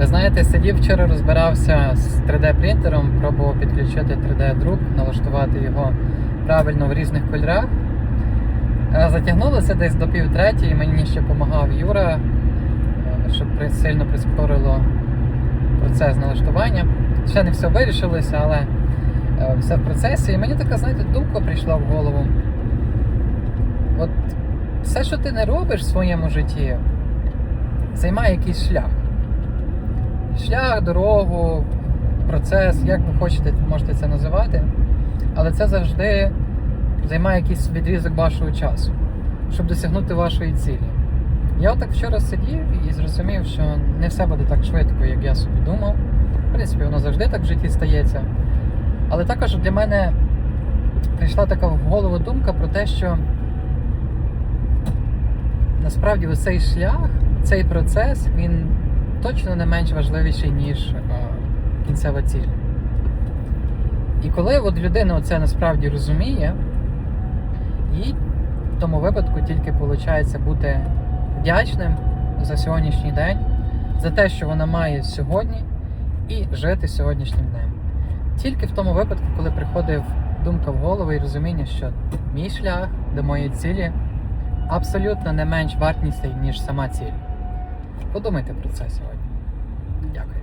Ви знаєте, сидів вчора розбирався з 3D-принтером, пробував підключити 3D-друк, налаштувати його правильно в різних кольорах. Е, Затягнулося десь до пів третьої, мені ще допомагав Юра, е, щоб сильно прискорило процес налаштування. Ще не все вирішилося, але е, все в процесі. І мені така, знаєте, думка прийшла в голову. От все, що ти не робиш в своєму житті, займає якийсь шлях. Шлях, дорогу, процес, як ви хочете, можете це називати. Але це завжди займає якийсь відрізок вашого часу, щоб досягнути вашої цілі. Я отак вчора сидів і зрозумів, що не все буде так швидко, як я собі думав. В принципі, воно завжди так в житті стається. Але також для мене прийшла така в голову думка про те, що насправді ось цей шлях, цей процес, він точно не менш важливіший, ніж е, кінцева ціль. І коли от людина це насправді розуміє, їй в тому випадку тільки виходить бути вдячним за сьогоднішній день, за те, що вона має сьогодні, і жити сьогоднішнім днем. Тільки в тому випадку, коли приходить думка в голову і розуміння, що мій шлях до моєї цілі абсолютно не менш вартісний, ніж сама ціль. Подумайте про це сьогодні. Дякую.